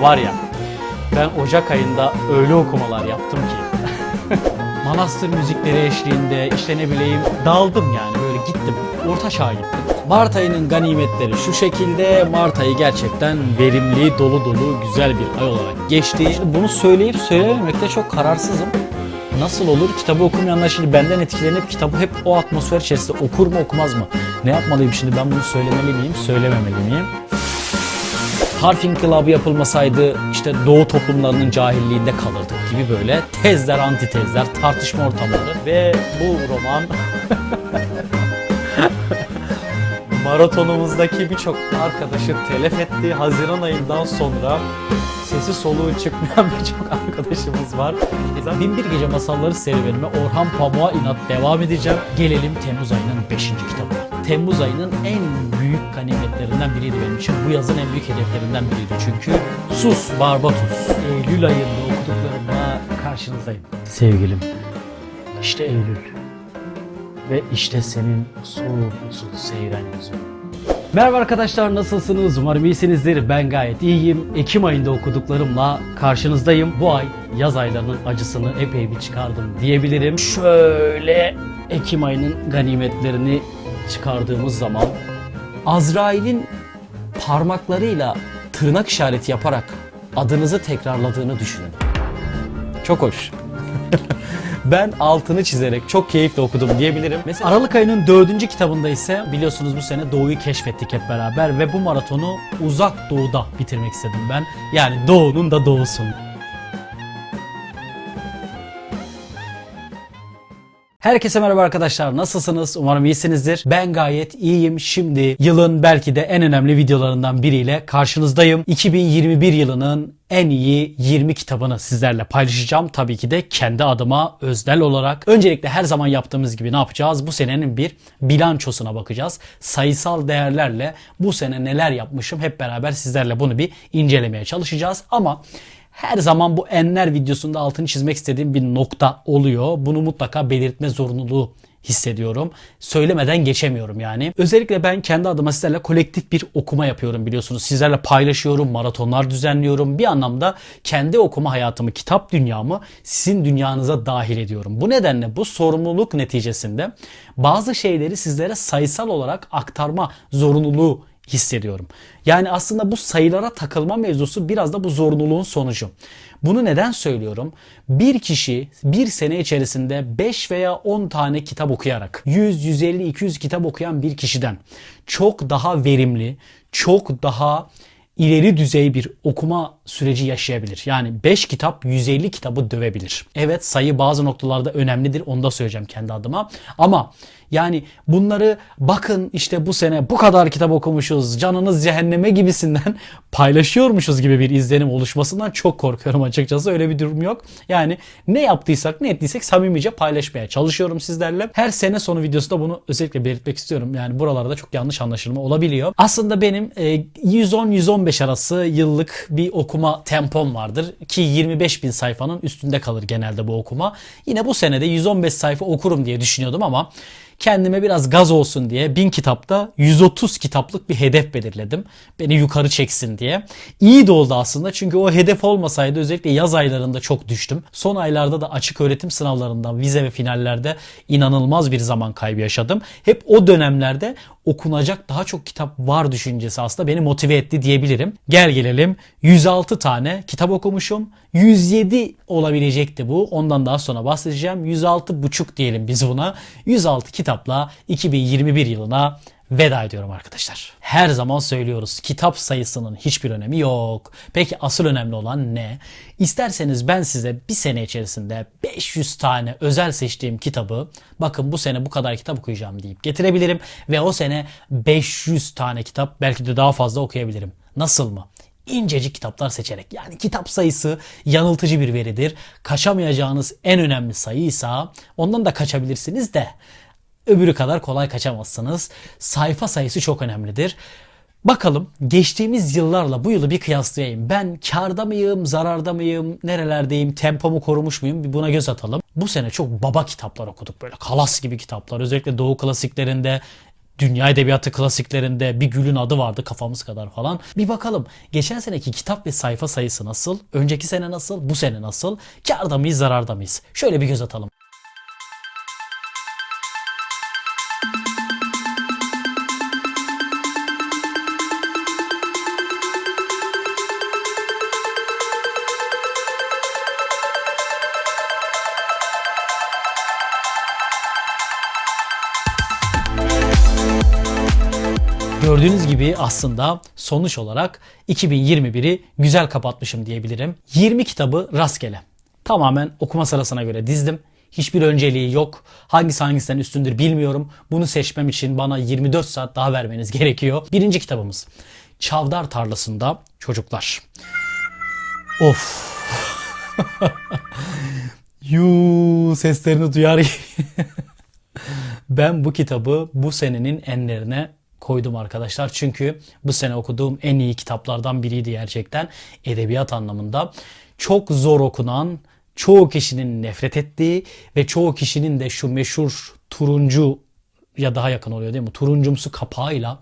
Var ya ben Ocak ayında öyle okumalar yaptım ki. Manastır müzikleri eşliğinde işte ne bileyim daldım yani böyle gittim. Orta çağa gittim. Mart ayının ganimetleri şu şekilde. Mart ayı gerçekten verimli, dolu dolu, güzel bir ay olarak geçti. Şimdi bunu söyleyip söylememekte çok kararsızım. Nasıl olur? Kitabı okumayanlar şimdi benden etkilenip kitabı hep o atmosfer içerisinde okur mu okumaz mı? Ne yapmalıyım şimdi ben bunu söylemeli miyim, söylememeli miyim? Harf inkılabı yapılmasaydı işte doğu toplumlarının cahilliğinde kalırdık gibi böyle tezler, antitezler, tartışma ortamları ve bu roman maratonumuzdaki birçok arkadaşı telef etti. Haziran ayından sonra sesi soluğu çıkmayan birçok arkadaşımız var. Binbir Gece Masalları serüvenime Orhan Pamuk'a inat devam edeceğim. Gelelim Temmuz ayının 5. kitabı. Temmuz ayının en büyük ganimetlerinden biriydi benim için. Bu yazın en büyük hedeflerinden biriydi çünkü. Sus Barbatus. Eylül ayında okuduklarımla karşınızdayım. Sevgilim, işte Eylül. Ve işte senin soğuk usul seyren yüzün. Merhaba arkadaşlar nasılsınız? Umarım iyisinizdir. Ben gayet iyiyim. Ekim ayında okuduklarımla karşınızdayım. Bu ay yaz aylarının acısını epey bir çıkardım diyebilirim. Şöyle Ekim ayının ganimetlerini çıkardığımız zaman Azrail'in parmaklarıyla tırnak işareti yaparak adınızı tekrarladığını düşünün. Çok hoş. ben altını çizerek çok keyifle okudum diyebilirim. Mesela Aralık ayının dördüncü kitabında ise biliyorsunuz bu sene Doğu'yu keşfettik hep beraber ve bu maratonu uzak doğuda bitirmek istedim ben. Yani doğunun da doğusunu. Herkese merhaba arkadaşlar. Nasılsınız? Umarım iyisinizdir. Ben gayet iyiyim. Şimdi yılın belki de en önemli videolarından biriyle karşınızdayım. 2021 yılının en iyi 20 kitabını sizlerle paylaşacağım. Tabii ki de kendi adıma öznel olarak. Öncelikle her zaman yaptığımız gibi ne yapacağız? Bu senenin bir bilançosuna bakacağız. Sayısal değerlerle bu sene neler yapmışım hep beraber sizlerle bunu bir incelemeye çalışacağız. Ama her zaman bu enler videosunda altını çizmek istediğim bir nokta oluyor. Bunu mutlaka belirtme zorunluluğu hissediyorum. Söylemeden geçemiyorum yani. Özellikle ben kendi adıma sizlerle kolektif bir okuma yapıyorum biliyorsunuz. Sizlerle paylaşıyorum, maratonlar düzenliyorum. Bir anlamda kendi okuma hayatımı, kitap dünyamı sizin dünyanıza dahil ediyorum. Bu nedenle bu sorumluluk neticesinde bazı şeyleri sizlere sayısal olarak aktarma zorunluluğu hissediyorum. Yani aslında bu sayılara takılma mevzusu biraz da bu zorunluluğun sonucu. Bunu neden söylüyorum? Bir kişi bir sene içerisinde 5 veya 10 tane kitap okuyarak 100, 150, 200 kitap okuyan bir kişiden çok daha verimli, çok daha ileri düzey bir okuma süreci yaşayabilir. Yani 5 kitap 150 kitabı dövebilir. Evet sayı bazı noktalarda önemlidir. Onu da söyleyeceğim kendi adıma. Ama yani bunları bakın işte bu sene bu kadar kitap okumuşuz, canınız cehenneme gibisinden paylaşıyormuşuz gibi bir izlenim oluşmasından çok korkuyorum açıkçası. Öyle bir durum yok. Yani ne yaptıysak ne ettiysek samimice paylaşmaya çalışıyorum sizlerle. Her sene sonu videosunda bunu özellikle belirtmek istiyorum. Yani buralarda çok yanlış anlaşılma olabiliyor. Aslında benim e, 110-115 arası yıllık bir okuma tempom vardır. Ki 25 bin sayfanın üstünde kalır genelde bu okuma. Yine bu senede 115 sayfa okurum diye düşünüyordum ama kendime biraz gaz olsun diye 1000 kitapta 130 kitaplık bir hedef belirledim. Beni yukarı çeksin diye. İyi de oldu aslında çünkü o hedef olmasaydı özellikle yaz aylarında çok düştüm. Son aylarda da açık öğretim sınavlarından vize ve finallerde inanılmaz bir zaman kaybı yaşadım. Hep o dönemlerde okunacak daha çok kitap var düşüncesi aslında beni motive etti diyebilirim. Gel gelelim 106 tane kitap okumuşum. 107 olabilecekti bu. Ondan daha sonra bahsedeceğim. 106 buçuk diyelim biz buna. 106 kitapla 2021 yılına veda ediyorum arkadaşlar. Her zaman söylüyoruz kitap sayısının hiçbir önemi yok. Peki asıl önemli olan ne? İsterseniz ben size bir sene içerisinde 500 tane özel seçtiğim kitabı bakın bu sene bu kadar kitap okuyacağım deyip getirebilirim ve o sene 500 tane kitap belki de daha fazla okuyabilirim. Nasıl mı? incecik kitaplar seçerek. Yani kitap sayısı yanıltıcı bir veridir. Kaçamayacağınız en önemli sayıysa ondan da kaçabilirsiniz de öbürü kadar kolay kaçamazsınız. Sayfa sayısı çok önemlidir. Bakalım geçtiğimiz yıllarla bu yılı bir kıyaslayayım. Ben karda mıyım, zararda mıyım, nerelerdeyim, tempomu korumuş muyum bir buna göz atalım. Bu sene çok baba kitaplar okuduk böyle kalas gibi kitaplar. Özellikle Doğu klasiklerinde Dünya edebiyatı klasiklerinde bir gülün adı vardı kafamız kadar falan. Bir bakalım geçen seneki kitap ve sayfa sayısı nasıl? Önceki sene nasıl? Bu sene nasıl? Karda mıyız zararda mıyız? Şöyle bir göz atalım. Gördüğünüz gibi aslında sonuç olarak 2021'i güzel kapatmışım diyebilirim. 20 kitabı rastgele. Tamamen okuma sırasına göre dizdim. Hiçbir önceliği yok. Hangisi hangisinden üstündür bilmiyorum. Bunu seçmem için bana 24 saat daha vermeniz gerekiyor. Birinci kitabımız. Çavdar Tarlasında Çocuklar. Of. Yuu seslerini duyar gibi. Ben bu kitabı bu senenin enlerine koydum arkadaşlar. Çünkü bu sene okuduğum en iyi kitaplardan biriydi gerçekten. Edebiyat anlamında. Çok zor okunan, çoğu kişinin nefret ettiği ve çoğu kişinin de şu meşhur turuncu ya daha yakın oluyor değil mi? Turuncumsu kapağıyla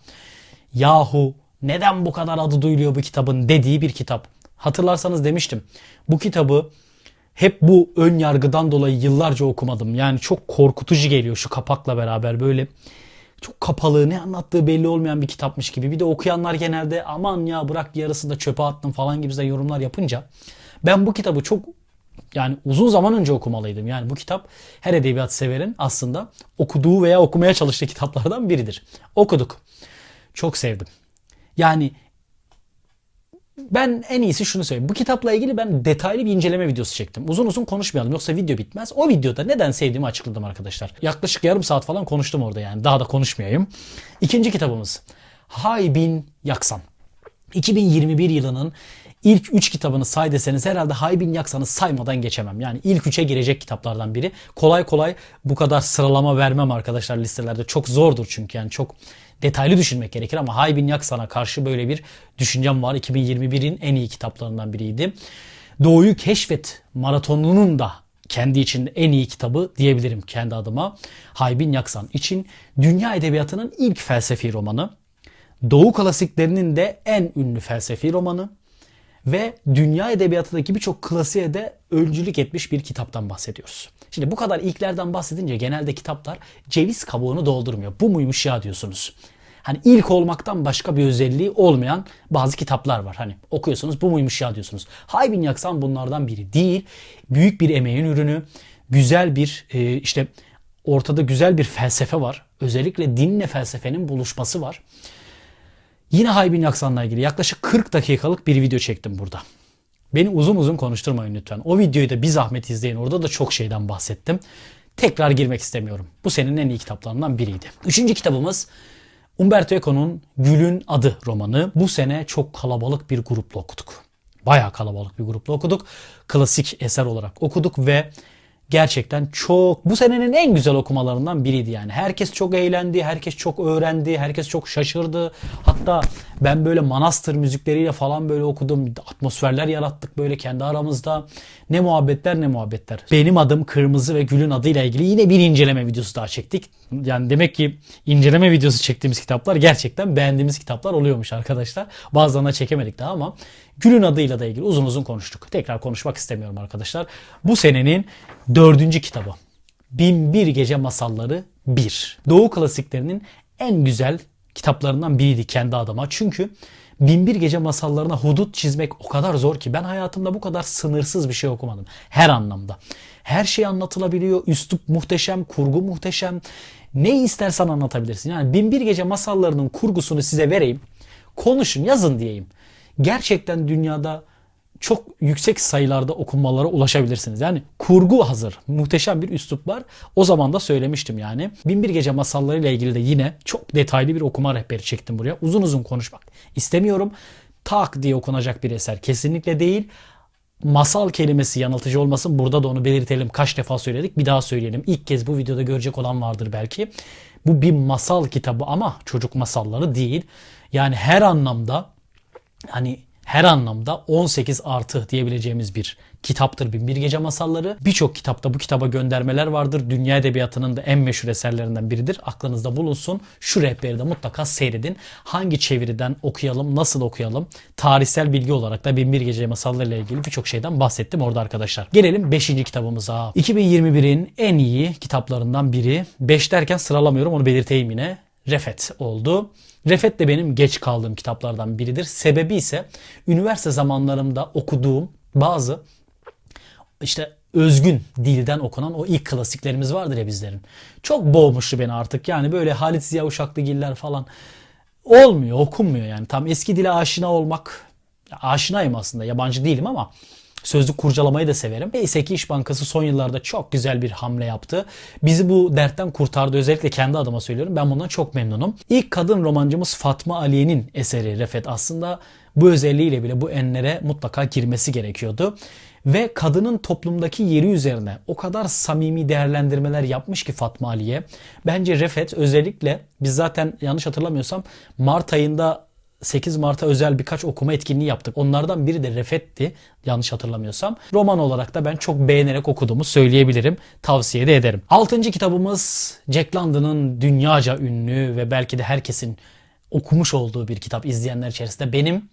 yahu neden bu kadar adı duyuluyor bu kitabın dediği bir kitap. Hatırlarsanız demiştim. Bu kitabı hep bu ön yargıdan dolayı yıllarca okumadım. Yani çok korkutucu geliyor şu kapakla beraber böyle çok kapalı ne anlattığı belli olmayan bir kitapmış gibi. Bir de okuyanlar genelde aman ya bırak yarısında çöpe attım falan gibi yorumlar yapınca ben bu kitabı çok yani uzun zaman önce okumalıydım. Yani bu kitap her edebiyat severin aslında okuduğu veya okumaya çalıştığı kitaplardan biridir. Okuduk. Çok sevdim. Yani ben en iyisi şunu söyleyeyim. Bu kitapla ilgili ben detaylı bir inceleme videosu çektim. Uzun uzun konuşmayalım yoksa video bitmez. O videoda neden sevdiğimi açıkladım arkadaşlar. Yaklaşık yarım saat falan konuştum orada yani. Daha da konuşmayayım. İkinci kitabımız. Haybin Yaksan. 2021 yılının ilk 3 kitabını say deseniz herhalde Haybin Yaksan'ı saymadan geçemem. Yani ilk 3'e girecek kitaplardan biri. Kolay kolay bu kadar sıralama vermem arkadaşlar listelerde. Çok zordur çünkü yani çok detaylı düşünmek gerekir ama Haybin Yaksan'a karşı böyle bir düşüncem var. 2021'in en iyi kitaplarından biriydi. Doğuyu Keşfet maratonunun da kendi içinde en iyi kitabı diyebilirim kendi adıma. Haybin Yaksan için dünya edebiyatının ilk felsefi romanı. Doğu klasiklerinin de en ünlü felsefi romanı ve dünya edebiyatındaki birçok klasiğe de öncülük etmiş bir kitaptan bahsediyoruz. Şimdi bu kadar ilklerden bahsedince genelde kitaplar ceviz kabuğunu doldurmuyor. Bu muymuş ya diyorsunuz. Hani ilk olmaktan başka bir özelliği olmayan bazı kitaplar var. Hani okuyorsunuz bu muymuş ya diyorsunuz. Haybin Yaksan bunlardan biri değil. Büyük bir emeğin ürünü. Güzel bir e, işte ortada güzel bir felsefe var. Özellikle dinle felsefenin buluşması var. Yine Haybin Yaksan'la ilgili yaklaşık 40 dakikalık bir video çektim burada. Beni uzun uzun konuşturmayın lütfen. O videoyu da bir zahmet izleyin. Orada da çok şeyden bahsettim. Tekrar girmek istemiyorum. Bu senin en iyi kitaplarından biriydi. Üçüncü kitabımız Umberto Eco'nun Gül'ün Adı romanı. Bu sene çok kalabalık bir grupla okuduk. Bayağı kalabalık bir grupla okuduk. Klasik eser olarak okuduk ve gerçekten çok bu senenin en güzel okumalarından biriydi yani. Herkes çok eğlendi, herkes çok öğrendi, herkes çok şaşırdı. Hatta ben böyle manastır müzikleriyle falan böyle okudum. Atmosferler yarattık böyle kendi aramızda. Ne muhabbetler ne muhabbetler. Benim adım Kırmızı ve Gül'ün adıyla ilgili yine bir inceleme videosu daha çektik. Yani demek ki inceleme videosu çektiğimiz kitaplar gerçekten beğendiğimiz kitaplar oluyormuş arkadaşlar. Bazılarına çekemedik daha ama Gül'ün adıyla da ilgili uzun uzun konuştuk. Tekrar konuşmak istemiyorum arkadaşlar. Bu senenin dördüncü kitabı. Binbir Gece Masalları 1. Doğu klasiklerinin en güzel kitaplarından biriydi kendi adıma. Çünkü Binbir Gece masallarına hudut çizmek o kadar zor ki ben hayatımda bu kadar sınırsız bir şey okumadım. Her anlamda. Her şey anlatılabiliyor. Üslup muhteşem, kurgu muhteşem. Ne istersen anlatabilirsin. Yani Binbir Gece masallarının kurgusunu size vereyim. Konuşun, yazın diyeyim. Gerçekten dünyada çok yüksek sayılarda okunmalara ulaşabilirsiniz. Yani kurgu hazır. Muhteşem bir üslup var. O zaman da söylemiştim yani. Binbir Gece masalları ile ilgili de yine çok detaylı bir okuma rehberi çektim buraya. Uzun uzun konuşmak istemiyorum. Tak diye okunacak bir eser kesinlikle değil. Masal kelimesi yanıltıcı olmasın. Burada da onu belirtelim. Kaç defa söyledik. Bir daha söyleyelim. İlk kez bu videoda görecek olan vardır belki. Bu bir masal kitabı ama çocuk masalları değil. Yani her anlamda hani her anlamda 18 artı diyebileceğimiz bir kitaptır Binbir Gece Masalları. Birçok kitapta bu kitaba göndermeler vardır. Dünya Edebiyatı'nın da en meşhur eserlerinden biridir. Aklınızda bulunsun. Şu rehberi de mutlaka seyredin. Hangi çeviriden okuyalım, nasıl okuyalım? Tarihsel bilgi olarak da Binbir Gece Masalları ile ilgili birçok şeyden bahsettim orada arkadaşlar. Gelelim 5. kitabımıza. 2021'in en iyi kitaplarından biri. 5 derken sıralamıyorum onu belirteyim yine. Refet oldu. Refet de benim geç kaldığım kitaplardan biridir. Sebebi ise üniversite zamanlarımda okuduğum bazı işte özgün dilden okunan o ilk klasiklerimiz vardır ya bizlerin. Çok boğmuştu beni artık. Yani böyle Halit Ziya Uşaklıgiller falan olmuyor, okunmuyor yani. Tam eski dile aşina olmak aşinayım aslında. Yabancı değilim ama sözlük kurcalamayı da severim. Neyse ki İş Bankası son yıllarda çok güzel bir hamle yaptı. Bizi bu dertten kurtardı. Özellikle kendi adıma söylüyorum. Ben bundan çok memnunum. İlk kadın romancımız Fatma Aliye'nin eseri Refet aslında bu özelliğiyle bile bu enlere mutlaka girmesi gerekiyordu. Ve kadının toplumdaki yeri üzerine o kadar samimi değerlendirmeler yapmış ki Fatma Aliye. Bence Refet özellikle biz zaten yanlış hatırlamıyorsam Mart ayında 8 Mart'a özel birkaç okuma etkinliği yaptık. Onlardan biri de Refet'ti yanlış hatırlamıyorsam. Roman olarak da ben çok beğenerek okuduğumu söyleyebilirim. Tavsiye de ederim. 6. kitabımız Jack London'ın dünyaca ünlü ve belki de herkesin okumuş olduğu bir kitap izleyenler içerisinde benim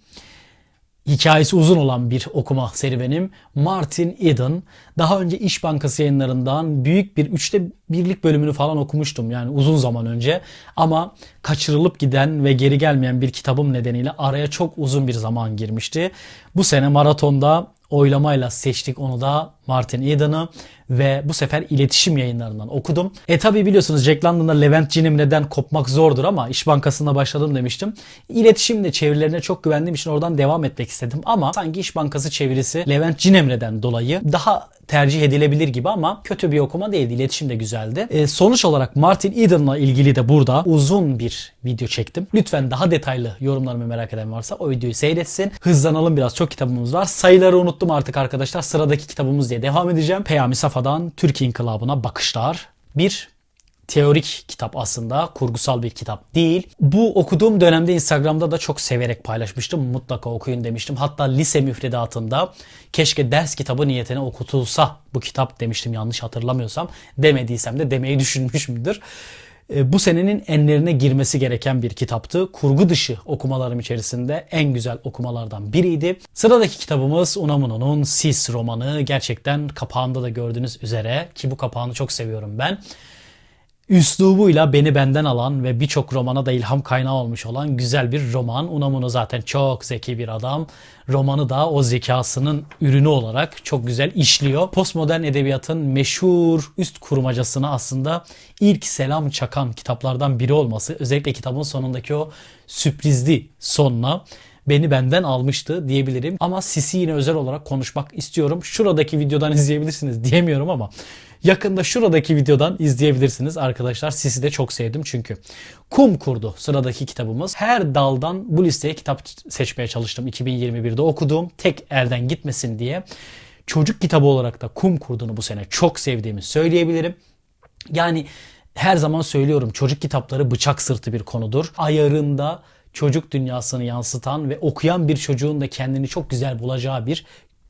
hikayesi uzun olan bir okuma serüvenim. Martin Eden. Daha önce İş Bankası yayınlarından büyük bir üçte birlik bölümünü falan okumuştum yani uzun zaman önce. Ama kaçırılıp giden ve geri gelmeyen bir kitabım nedeniyle araya çok uzun bir zaman girmişti. Bu sene maratonda oylamayla seçtik onu da Martin Eden'ı ve bu sefer iletişim yayınlarından okudum. E tabi biliyorsunuz Jack London'da Levent Cinimre'den kopmak zordur ama İş Bankası'nda başladım demiştim. İletişimle çevirilerine çok güvendiğim için oradan devam etmek istedim ama sanki İş Bankası çevirisi Levent Cinemre'den dolayı daha tercih edilebilir gibi ama kötü bir okuma değildi. İletişim de güzeldi. E, sonuç olarak Martin Eden'la ilgili de burada uzun bir video çektim. Lütfen daha detaylı yorumlarımı merak eden varsa o videoyu seyretsin. Hızlanalım biraz çok kitabımız var. Sayıları unuttum artık arkadaşlar. Sıradaki kitabımız diye devam edeceğim. Peyami Safa'dan Türk İnkılabı'na bakışlar. Bir teorik kitap aslında. Kurgusal bir kitap değil. Bu okuduğum dönemde Instagram'da da çok severek paylaşmıştım. Mutlaka okuyun demiştim. Hatta lise müfredatında keşke ders kitabı niyetine okutulsa bu kitap demiştim yanlış hatırlamıyorsam. Demediysem de demeyi düşünmüşümdür. E, Bu senenin enlerine girmesi gereken bir kitaptı. Kurgu dışı okumalarım içerisinde en güzel okumalardan biriydi. Sıradaki kitabımız Unamuno'nun Sis romanı. Gerçekten kapağında da gördüğünüz üzere ki bu kapağını çok seviyorum ben üslubuyla beni benden alan ve birçok romana da ilham kaynağı olmuş olan güzel bir roman. Unamuno zaten çok zeki bir adam. Romanı da o zekasının ürünü olarak çok güzel işliyor. Postmodern edebiyatın meşhur üst kurmacasına aslında ilk selam çakan kitaplardan biri olması. Özellikle kitabın sonundaki o sürprizli sonuna beni benden almıştı diyebilirim. Ama Sisi yine özel olarak konuşmak istiyorum. Şuradaki videodan izleyebilirsiniz diyemiyorum ama yakında şuradaki videodan izleyebilirsiniz arkadaşlar. Sisi de çok sevdim çünkü. Kum kurdu sıradaki kitabımız. Her daldan bu listeye kitap seçmeye çalıştım 2021'de okuduğum tek elden gitmesin diye. Çocuk kitabı olarak da Kum Kurdu'nu bu sene çok sevdiğimi söyleyebilirim. Yani her zaman söylüyorum çocuk kitapları bıçak sırtı bir konudur. Ayarında çocuk dünyasını yansıtan ve okuyan bir çocuğun da kendini çok güzel bulacağı bir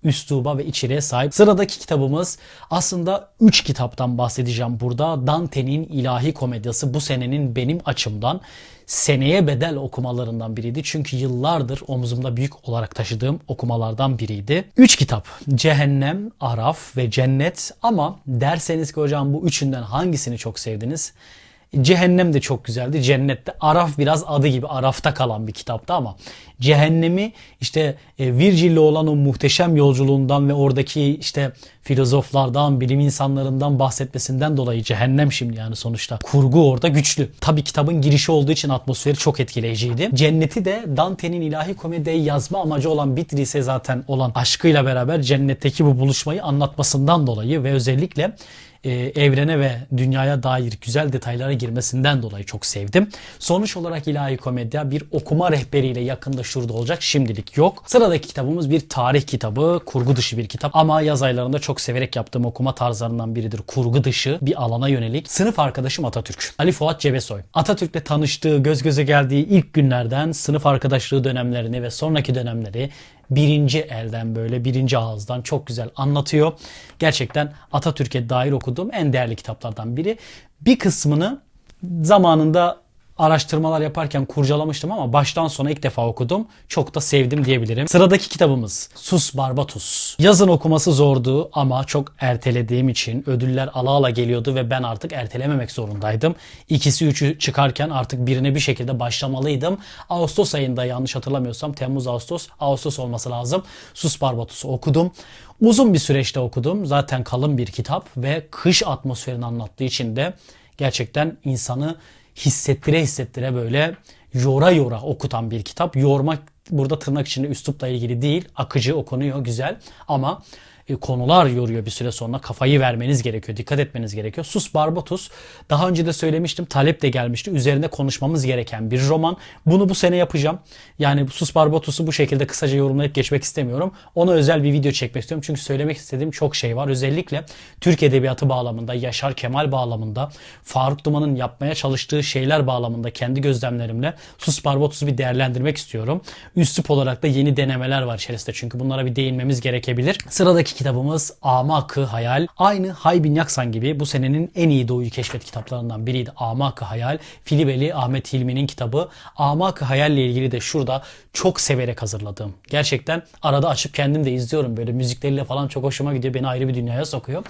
üsluba ve içeriğe sahip. Sıradaki kitabımız aslında 3 kitaptan bahsedeceğim burada. Dante'nin İlahi Komedyası bu senenin benim açımdan seneye bedel okumalarından biriydi. Çünkü yıllardır omzumda büyük olarak taşıdığım okumalardan biriydi. 3 kitap. Cehennem, Araf ve Cennet ama derseniz ki hocam bu üçünden hangisini çok sevdiniz? Cehennem de çok güzeldi. Cennette Araf biraz adı gibi Araf'ta kalan bir kitaptı ama Cehennemi işte e, Virgil'le olan o muhteşem yolculuğundan ve oradaki işte filozoflardan, bilim insanlarından bahsetmesinden dolayı cehennem şimdi yani sonuçta. Kurgu orada güçlü. Tabi kitabın girişi olduğu için atmosferi çok etkileyiciydi. Cenneti de Dante'nin ilahi komediyi yazma amacı olan Beatrice'e zaten olan aşkıyla beraber cennetteki bu buluşmayı anlatmasından dolayı ve özellikle e, evrene ve dünyaya dair güzel detaylara girmesinden dolayı çok sevdim. Sonuç olarak ilahi komedya bir okuma rehberiyle yakında şurada olacak. Şimdilik yok. Sıradaki kitabımız bir tarih kitabı. Kurgu dışı bir kitap. Ama yaz aylarında çok severek yaptığım okuma tarzlarından biridir. Kurgu dışı bir alana yönelik. Sınıf arkadaşım Atatürk. Ali Fuat Cebesoy. Atatürk'le tanıştığı, göz göze geldiği ilk günlerden sınıf arkadaşlığı dönemlerini ve sonraki dönemleri birinci elden böyle birinci ağızdan çok güzel anlatıyor. Gerçekten Atatürk'e dair okuduğum en değerli kitaplardan biri. Bir kısmını zamanında araştırmalar yaparken kurcalamıştım ama baştan sona ilk defa okudum. Çok da sevdim diyebilirim. Sıradaki kitabımız Sus Barbatus. Yazın okuması zordu ama çok ertelediğim için ödüller ala ala geliyordu ve ben artık ertelememek zorundaydım. İkisi üçü çıkarken artık birine bir şekilde başlamalıydım. Ağustos ayında yanlış hatırlamıyorsam Temmuz Ağustos Ağustos olması lazım. Sus Barbatus'u okudum. Uzun bir süreçte okudum. Zaten kalın bir kitap ve kış atmosferini anlattığı için de gerçekten insanı hissettire hissettire böyle yora yora okutan bir kitap. Yormak burada tırnak içinde üslupla ilgili değil. Akıcı okunuyor güzel ama konular yoruyor bir süre sonra. Kafayı vermeniz gerekiyor. Dikkat etmeniz gerekiyor. Sus Barbatus daha önce de söylemiştim. Talep de gelmişti. Üzerinde konuşmamız gereken bir roman. Bunu bu sene yapacağım. Yani Sus Barbatus'u bu şekilde kısaca yorumlayıp geçmek istemiyorum. Ona özel bir video çekmek istiyorum. Çünkü söylemek istediğim çok şey var. Özellikle Türk Edebiyatı bağlamında, Yaşar Kemal bağlamında, Faruk Duman'ın yapmaya çalıştığı şeyler bağlamında kendi gözlemlerimle Sus Barbatus'u bir değerlendirmek istiyorum. Üslup olarak da yeni denemeler var içerisinde. Çünkü bunlara bir değinmemiz gerekebilir. Sıradaki kitabımız Amakı Hayal. Aynı Haybin Yaksan gibi bu senenin en iyi doğuyu keşfet kitaplarından biriydi. Amakı Hayal. Filibeli Ahmet Hilmi'nin kitabı. Amakı Hayal ile ilgili de şurada çok severek hazırladığım. Gerçekten arada açıp kendim de izliyorum. Böyle müzikleriyle falan çok hoşuma gidiyor. Beni ayrı bir dünyaya sokuyor.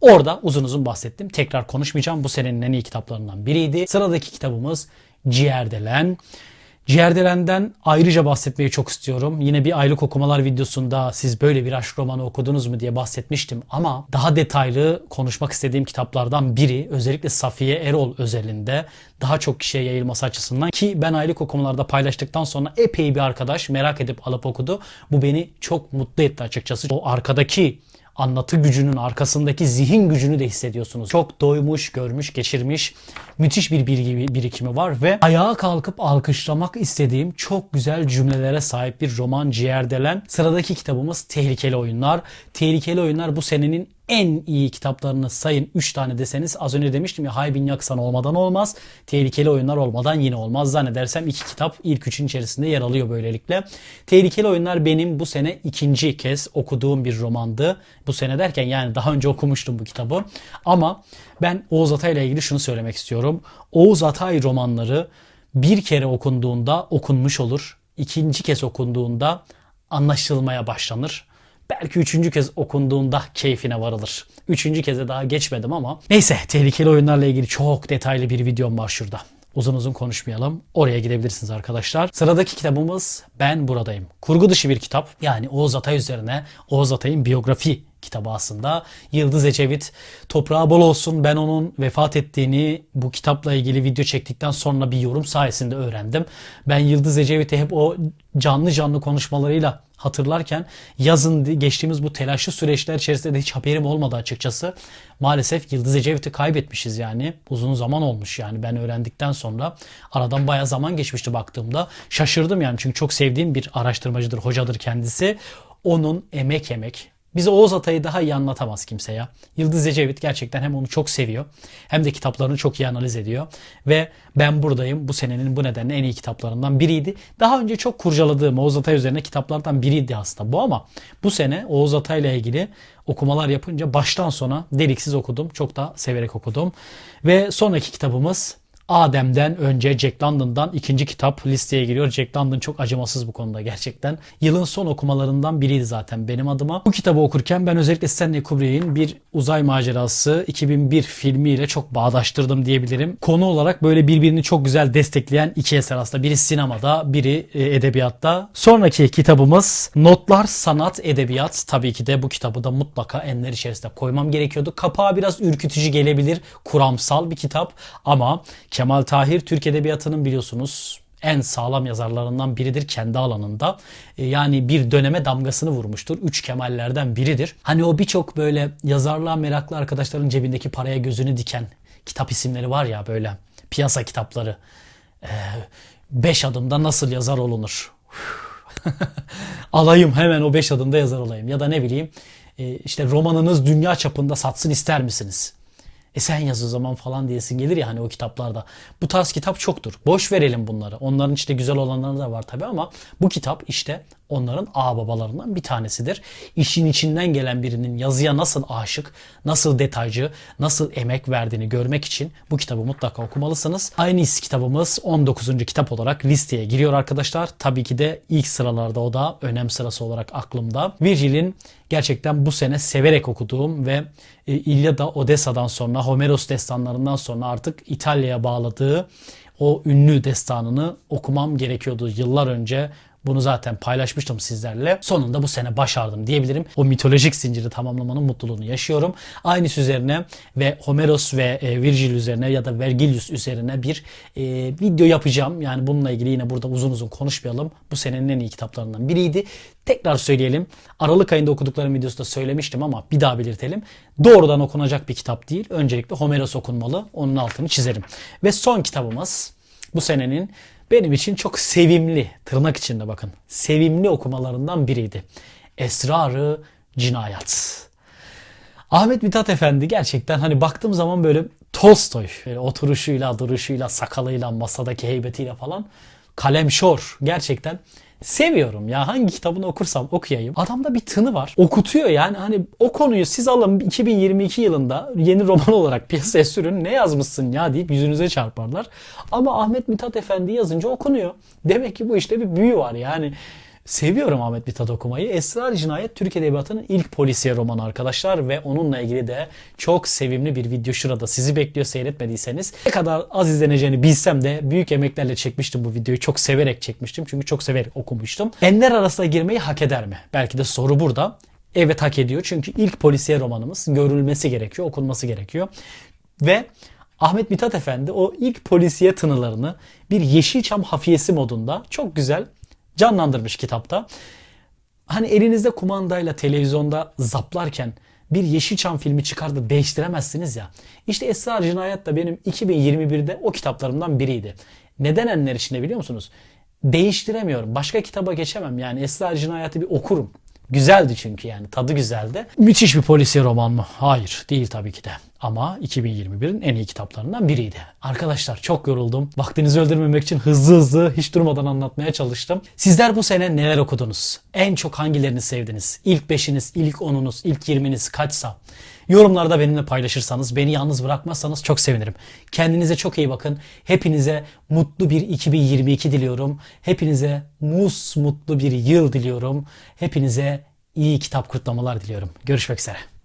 Orada uzun uzun bahsettim. Tekrar konuşmayacağım. Bu senenin en iyi kitaplarından biriydi. Sıradaki kitabımız Ciğerdelen. Ciğerdelen'den ayrıca bahsetmeyi çok istiyorum. Yine bir aylık okumalar videosunda siz böyle bir aşk romanı okudunuz mu diye bahsetmiştim ama daha detaylı konuşmak istediğim kitaplardan biri özellikle Safiye Erol özelinde daha çok kişiye yayılması açısından ki ben aylık okumalarda paylaştıktan sonra epey bir arkadaş merak edip alıp okudu. Bu beni çok mutlu etti açıkçası. O arkadaki anlatı gücünün arkasındaki zihin gücünü de hissediyorsunuz. Çok doymuş, görmüş, geçirmiş müthiş bir bilgi birikimi var ve ayağa kalkıp alkışlamak istediğim çok güzel cümlelere sahip bir roman Ciğerdelen. Sıradaki kitabımız Tehlikeli Oyunlar. Tehlikeli Oyunlar bu senenin en iyi kitaplarını sayın 3 tane deseniz az önce demiştim ya Haybin Yaksan olmadan olmaz. Tehlikeli oyunlar olmadan yine olmaz. Zannedersem iki kitap ilk üçün içerisinde yer alıyor böylelikle. Tehlikeli oyunlar benim bu sene ikinci kez okuduğum bir romandı. Bu sene derken yani daha önce okumuştum bu kitabı. Ama ben Oğuz Atay ile ilgili şunu söylemek istiyorum. Oğuz Atay romanları bir kere okunduğunda okunmuş olur. İkinci kez okunduğunda anlaşılmaya başlanır. Belki üçüncü kez okunduğunda keyfine varılır. Üçüncü keze daha geçmedim ama. Neyse tehlikeli oyunlarla ilgili çok detaylı bir videom var şurada. Uzun uzun konuşmayalım. Oraya gidebilirsiniz arkadaşlar. Sıradaki kitabımız Ben Buradayım. Kurgu dışı bir kitap. Yani Oğuz Atay üzerine Oğuz Atay'ın biyografi kitabı aslında. Yıldız Ecevit toprağı bol olsun ben onun vefat ettiğini bu kitapla ilgili video çektikten sonra bir yorum sayesinde öğrendim. Ben Yıldız Ecevit'i hep o canlı canlı konuşmalarıyla hatırlarken yazın geçtiğimiz bu telaşlı süreçler içerisinde de hiç haberim olmadı açıkçası. Maalesef Yıldız Ecevit'i kaybetmişiz yani. Uzun zaman olmuş yani ben öğrendikten sonra. Aradan bayağı zaman geçmişti baktığımda. Şaşırdım yani çünkü çok sevdiğim bir araştırmacıdır, hocadır kendisi. Onun emek emek, bize Oğuz Atay'ı daha iyi anlatamaz kimse ya. Yıldız Ecevit gerçekten hem onu çok seviyor hem de kitaplarını çok iyi analiz ediyor. Ve ben buradayım bu senenin bu nedenle en iyi kitaplarından biriydi. Daha önce çok kurcaladığım Oğuz Atay üzerine kitaplardan biriydi aslında bu ama bu sene Oğuz Atay ile ilgili okumalar yapınca baştan sona deliksiz okudum. Çok da severek okudum. Ve sonraki kitabımız Adem'den önce Jack London'dan ikinci kitap listeye giriyor. Jack London çok acımasız bu konuda gerçekten. Yılın son okumalarından biriydi zaten benim adıma. Bu kitabı okurken ben özellikle Stanley Kubrick'in bir uzay macerası 2001 filmiyle çok bağdaştırdım diyebilirim. Konu olarak böyle birbirini çok güzel destekleyen iki eser aslında. Biri sinemada, biri e, edebiyatta. Sonraki kitabımız Notlar Sanat Edebiyat. Tabii ki de bu kitabı da mutlaka enler içerisinde koymam gerekiyordu. Kapağı biraz ürkütücü gelebilir. Kuramsal bir kitap ama Kemal Tahir Türk Edebiyatı'nın biliyorsunuz en sağlam yazarlarından biridir kendi alanında. E, yani bir döneme damgasını vurmuştur. Üç Kemallerden biridir. Hani o birçok böyle yazarlığa meraklı arkadaşların cebindeki paraya gözünü diken kitap isimleri var ya böyle piyasa kitapları. E, beş adımda nasıl yazar olunur? alayım hemen o beş adımda yazar olayım. Ya da ne bileyim e, işte romanınız dünya çapında satsın ister misiniz? E sen yaz o zaman falan diyesin gelir ya hani o kitaplarda. Bu tarz kitap çoktur. Boş verelim bunları. Onların içinde güzel olanları da var tabii ama bu kitap işte onların ağ babalarından bir tanesidir. İşin içinden gelen birinin yazıya nasıl aşık, nasıl detaycı, nasıl emek verdiğini görmek için bu kitabı mutlaka okumalısınız. Aynı kitabımız 19. kitap olarak listeye giriyor arkadaşlar. Tabii ki de ilk sıralarda o da önem sırası olarak aklımda. Virgil'in gerçekten bu sene severek okuduğum ve e, İlyada Odessa'dan sonra Homeros destanlarından sonra artık İtalya'ya bağladığı o ünlü destanını okumam gerekiyordu yıllar önce. Bunu zaten paylaşmıştım sizlerle. Sonunda bu sene başardım diyebilirim. O mitolojik zinciri tamamlamanın mutluluğunu yaşıyorum. Aynısı üzerine ve Homeros ve e, Virgil üzerine ya da Vergilius üzerine bir e, video yapacağım. Yani bununla ilgili yine burada uzun uzun konuşmayalım. Bu senenin en iyi kitaplarından biriydi. Tekrar söyleyelim. Aralık ayında okuduklarım videosunda söylemiştim ama bir daha belirtelim. Doğrudan okunacak bir kitap değil. Öncelikle Homeros okunmalı. Onun altını çizerim. Ve son kitabımız bu senenin benim için çok sevimli, tırnak içinde bakın, sevimli okumalarından biriydi. Esrarı Cinayet. Ahmet Mithat Efendi gerçekten hani baktığım zaman böyle Tolstoy, böyle oturuşuyla, duruşuyla, sakalıyla, masadaki heybetiyle falan kalemşor gerçekten seviyorum ya hangi kitabını okursam okuyayım. Adamda bir tını var. Okutuyor yani hani o konuyu siz alın 2022 yılında yeni roman olarak piyasaya sürün ne yazmışsın ya deyip yüzünüze çarparlar. Ama Ahmet Mithat Efendi yazınca okunuyor. Demek ki bu işte bir büyü var yani. Seviyorum Ahmet Mithat okumayı. Esrar Cinayet Türk Edebiyatı'nın ilk polisiye romanı arkadaşlar ve onunla ilgili de çok sevimli bir video şurada sizi bekliyor seyretmediyseniz. Ne kadar az izleneceğini bilsem de büyük emeklerle çekmiştim bu videoyu. Çok severek çekmiştim çünkü çok severek okumuştum. Enler arasına girmeyi hak eder mi? Belki de soru burada. Evet hak ediyor çünkü ilk polisiye romanımız görülmesi gerekiyor, okunması gerekiyor. Ve Ahmet Mithat Efendi o ilk polisiye tınılarını bir Yeşilçam hafiyesi modunda çok güzel canlandırmış kitapta. Hani elinizde kumandayla televizyonda zaplarken bir Yeşilçam filmi çıkar da değiştiremezsiniz ya. İşte Esrar Cinayet de benim 2021'de o kitaplarımdan biriydi. Neden enler içinde biliyor musunuz? Değiştiremiyorum. Başka kitaba geçemem. Yani Esrar Cinayet'i bir okurum. Güzeldi çünkü yani tadı güzeldi. Müthiş bir polisiye roman mı? Hayır değil tabii ki de. Ama 2021'in en iyi kitaplarından biriydi. Arkadaşlar çok yoruldum. Vaktinizi öldürmemek için hızlı hızlı hiç durmadan anlatmaya çalıştım. Sizler bu sene neler okudunuz? En çok hangilerini sevdiniz? İlk beşiniz, ilk onunuz, ilk yirminiz kaçsa? Yorumlarda benimle paylaşırsanız, beni yalnız bırakmazsanız çok sevinirim. Kendinize çok iyi bakın. Hepinize mutlu bir 2022 diliyorum. Hepinize mus mutlu bir yıl diliyorum. Hepinize iyi kitap kutlamalar diliyorum. Görüşmek üzere.